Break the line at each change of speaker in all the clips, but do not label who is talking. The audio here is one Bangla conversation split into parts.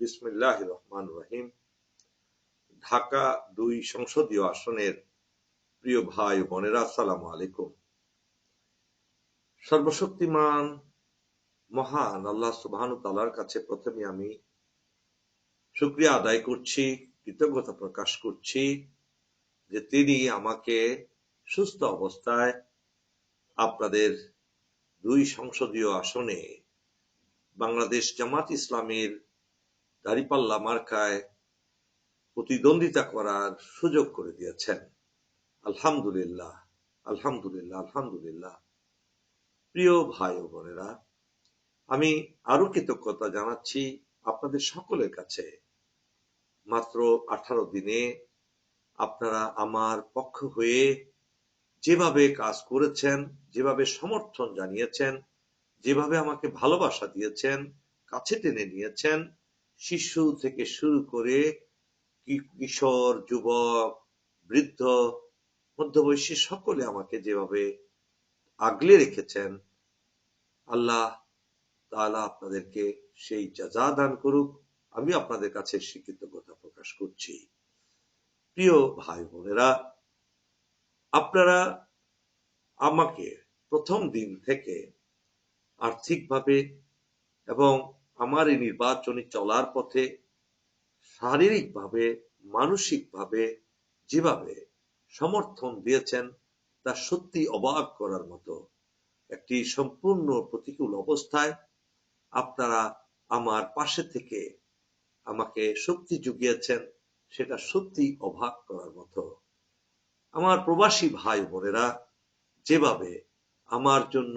বিসমিল্লাহ রহমান রহিম। ঢাকা দুই সংসদীয় আসনের প্রিয় ভাই বোনেরা আলাইকুম। সর্বশক্তিমান, মহান আল্লাহ সুবহান তালার কাছে প্রথমে আমি শুক্রিয়া আদায় করছি, কৃতজ্ঞতা প্রকাশ করছি যে তিনি আমাকে সুস্থ অবস্থায় আপনাদের দুই সংসদীয় আসনে বাংলাদেশ জামাত ইসলামের দাঁড়িপাল্লা মার্কায় প্রতিদ্বন্দ্বিতা করার সুযোগ করে দিয়েছেন। আলহামদুলিল্লাহ আলহামদুলিল্লাহ আলহামদুলিল্লাহ। প্রিয় ভাই ও বোনেরা, আমি আরও কৃতজ্ঞতা জানাচ্ছি আপনাদের সকলের কাছে। মাত্র আঠারো দিনে আপনারা আমার পক্ষ হয়ে যেভাবে কাজ করেছেন, যেভাবে সমর্থন জানিয়েছেন যেভাবে আমাকে ভালোবাসা দিয়েছেন, কাছে টেনে নিয়েছেন, শিশু থেকে শুরু করে কিশোর, যুবক, বৃদ্ধ, মধ্যবয়সী সকলে আমাকে যেভাবে আগলে রেখেছেন, আল্লাহ তাআলা আপনাদেরকে সেই যাজা দান করুক, আমি আপনাদের কাছে স্বীকৃতজ্ঞতা প্রকাশ করছি। প্রিয় ভাই বোনেরা, আপনারা আমাকে প্রথম দিন থেকে আর্থিকভাবে এবং আমার এই নির্বাচনী চলার পথে শারীরিকভাবে, মানসিকভাবে যেভাবে সমর্থন দিয়েছেন, তা সত্যি অবাক করার মতো একটি সম্পূর্ণ প্রতিকূল অবস্থায় আপনারা আমার পাশে থেকে আমাকে শক্তি জুগিয়েছেন, সেটা সত্যি অবাক করার মতো। আমার প্রবাসী ভাই বোনেরা যেভাবে আমার জন্য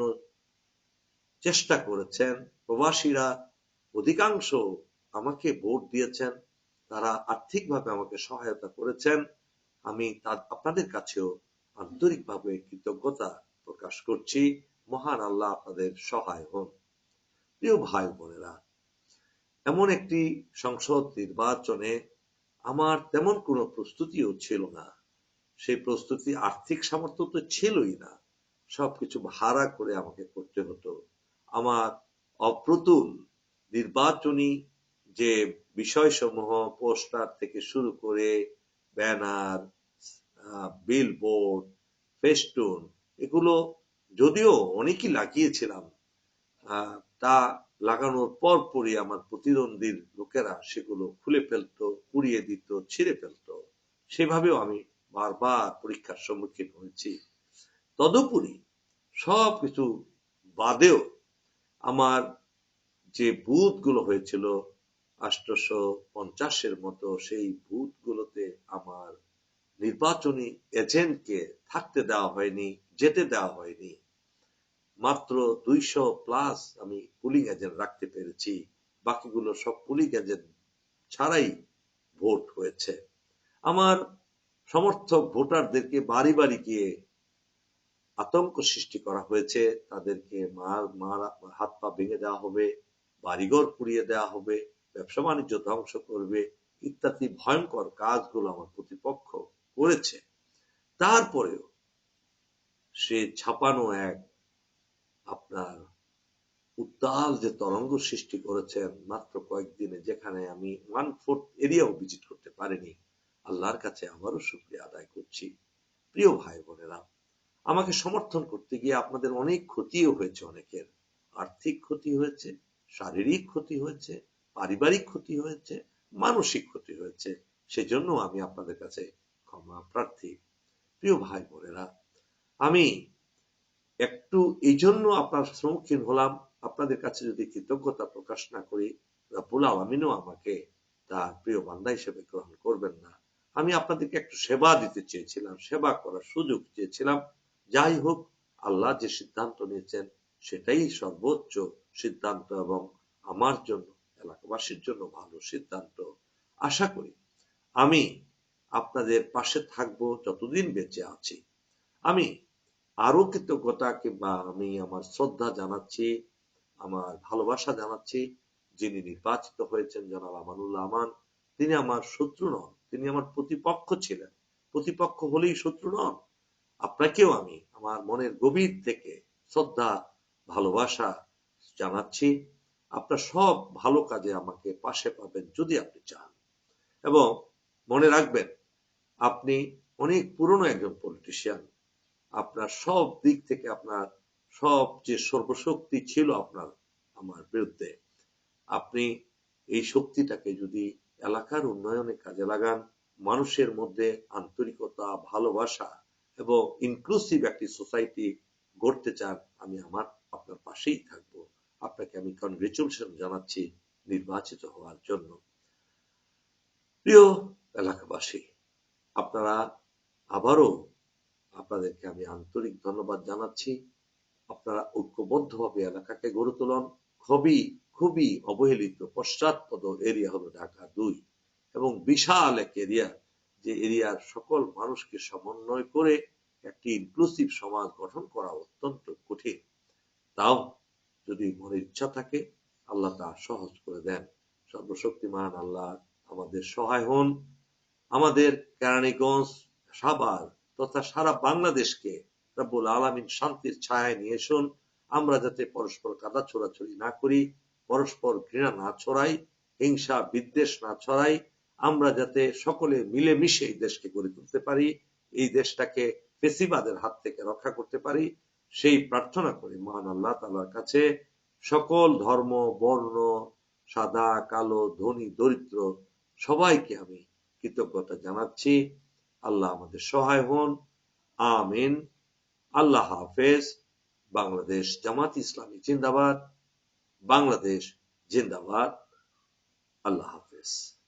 চেষ্টা করেছেন। প্রবাসীরা অধিকাংশ আমাকে ভোট দিয়েছেন। তারা আর্থিকভাবে আমাকে সহায়তা করেছেন। আমি আপনাদের কাছেও আন্তরিকভাবে কৃতজ্ঞতা প্রকাশ করছি। মহান আল্লাহ আপনাদের সহায় হন। প্রিয় ভাই বোনেরা, এমন একটি সংসদ নির্বাচনে আমার তেমন কোনো প্রস্তুতিও ছিল না। সেই প্রস্তুতি আর্থিক সামর্থ্য তো ছিলই না। সবকিছু ভাড়া করে আমাকে করতে হতো। আমার অপ্রতুল নির্বাচনী যে বিষয়সমূহ পোস্টার থেকে শুরু করে ব্যানার বিলবোর্ড ফেস্টুন এগুলো যদিও অনেকই লাগিয়েছিলাম তা লাগানোর পর পরই আমার প্রতিদ্বন্দ্বীর লোকেরা সেগুলো খুলে ফেলতো, পুড়িয়ে দিত, ছিঁড়ে ফেলতো। সেভাবেও আমি বারবার পরীক্ষার সম্মুখীন হয়েছি। তদুপরি সব কিছু বাদেও আমার যে বুথগুলো হয়েছিল আষ্টশো পঞ্চাশের মতো, সেই বুথ গুলোতে আমার নির্বাচনী এজেন্টকে থাকতে দেওয়া হয়নি, যেতে দেওয়া হয়নি। মাত্র দুইশো প্লাস আমি পুলিং এজেন্ট রাখতে পেরেছি। বাকিগুলো সব পুলিং এজেন্ট ছাড়াই ভোট হয়েছে। আমার সমর্থক ভোটারদেরকে বাড়ি বাড়ি গিয়ে আতঙ্ক সৃষ্টি করা হয়েছে। তাদেরকে মার মার হাত পা ভেঙে দেওয়া হবে, বাড়িঘর পুড়িয়ে দেওয়া হবে, ব্যবসা বাণিজ্য ধ্বংস করবে ইত্যাদি ভয়ঙ্কর কাজগুলো আমার প্রতিপক্ষ করেছে। তারপরেও সে ছাপানো এক আপনার উত্তাল যে তরঙ্গ সৃষ্টি করেছেন মাত্র কয়েকদিনে, যেখানে আমি ওয়ান ফোর্থ এরিয়াও ভিজিট করতে পারিনি। আল্লাহর কাছে আবারও শুক্রিয়া আদায় করছি। প্রিয় ভাই বোনেরা আমাকে সমর্থন করতে গিয়ে আপনাদের অনেক ক্ষতিও হয়েছে, অনেকের। আর্থিক ক্ষতি হয়েছে, শারীরিক ক্ষতি হয়েছে, পারিবারিক ক্ষতি হয়েছে, মানসিক ক্ষতি হয়েছে। সেজন্য আমি আপনাদের কাছে ক্ষমা প্রার্থী। প্রিয় ভাই বোনেরা, আমি একটু এই জন্য আপনার সম্মুখীন হলাম। আপনাদের কাছে যদি কৃতজ্ঞতা প্রকাশ না করি রাবুল আলমিনও আমাকে তার প্রিয় বান্দা হিসেবে গ্রহণ করবেন না। আমি আপনাদেরকে একটু সেবা দিতে চেয়েছিলাম, সেবা করার সুযোগ চেয়েছিলাম। যাই হোক, আল্লাহ যে সিদ্ধান্ত নিয়েছেন, সেটাই সর্বোচ্চ সিদ্ধান্ত এবং আমার জন্য, এলাকাবাসীর জন্য ভালো সিদ্ধান্ত। আশা করি আমি আপনাদের পাশে থাকব যতদিন বেঁচে আছি। আমি আরও কৃতজ্ঞতা কিংবা আমি আমার শ্রদ্ধা জানাচ্ছি, আমার ভালোবাসা জানাচ্ছি। যিনি নির্বাচিত হয়েছেন জনাব আমানুল্লাহ আমান, তিনি আমার শত্রু নন, তিনি আমার প্রতিপক্ষ ছিলেন। প্রতিপক্ষ হলেই শত্রু নন। আপনাকেও আমি আমার মনের গভীর থেকে শ্রদ্ধা, ভালোবাসা জানাচ্ছি। আপনার সব ভালো কাজে আমাকে পাশে পাবেন যদি আপনি চান। এবং মনে রাখবেন, আপনি অনেক পুরনো একজন পলিটিশিয়ান আপনার সব দিক থেকে আপনার সব যে সর্বশক্তি ছিল আপনার, আমার বিরুদ্ধে। আপনি এই শক্তিটাকে যদি এলাকার উন্নয়নে কাজে লাগান, মানুষের মধ্যে আন্তরিকতা, ভালোবাসা এবং ইনক্লুসিভ একটি সোসাইটি গড়তে চান, আমি আমার, আপনার পাশেই থাকব। আপনাকে আমি কনগ্রেচুলেশন জানাচ্ছি নির্বাচিত হওয়ার জন্য। প্রিয় এলাকাবাসী, আপনারা আবারও আপনাদেরকে আমি আন্তরিক ধন্যবাদ জানাচ্ছি। আপনারা ঐক্যবদ্ধভাবে এলাকাকে গড়ে তোলন। খুবই খুবই অবহেলিত, পশ্চাৎপদ এরিয়া হলো ঢাকা দুই এবং বিশাল এক এরিয়া যে এরিয়ার সকল মানুষকে সমন্বয় করে একটি ইনক্লুসিভ সমাজ গঠন করা অত্যন্ত কঠিন। তাও যদি মনের ইচ্ছা থাকে, আল্লাহ তা সহজ করে দেন। সর্বশক্তিমান আল্লাহ আমাদের সহায় হন। আমাদের কেরানীগঞ্জ সাবার তথা সারা বাংলাদেশকে রব্বুল আলমিন শান্তির ছায় নিয়ে এসুন। আমরা যাতে পরস্পর কাদা ছোড়াছড়ি না করি, পরস্পর ঘৃণা না ছড়াই, হিংসা বিদ্বেষ না ছড়াই আমরা যাতে সকলে মিলেমিশে এই দেশকে গড়ে তুলতে পারি, এই দেশটাকে ফেসিবাদের হাত থেকে রক্ষা করতে পারি, সেই প্রার্থনা করি মহান আল্লাহ তালার কাছে। সকল ধর্ম, বর্ণ, সাদা, কালো, ধনী, দরিদ্র, সবাইকে আমি কৃতজ্ঞতা জানাচ্ছি। আল্লাহ আমাদের সহায় হন। আমিন। আল্লাহ হাফেজ। বাংলাদেশ জামাত ইসলামী জিন্দাবাদ। বাংলাদেশ জিন্দাবাদ। আল্লাহ হাফেজ।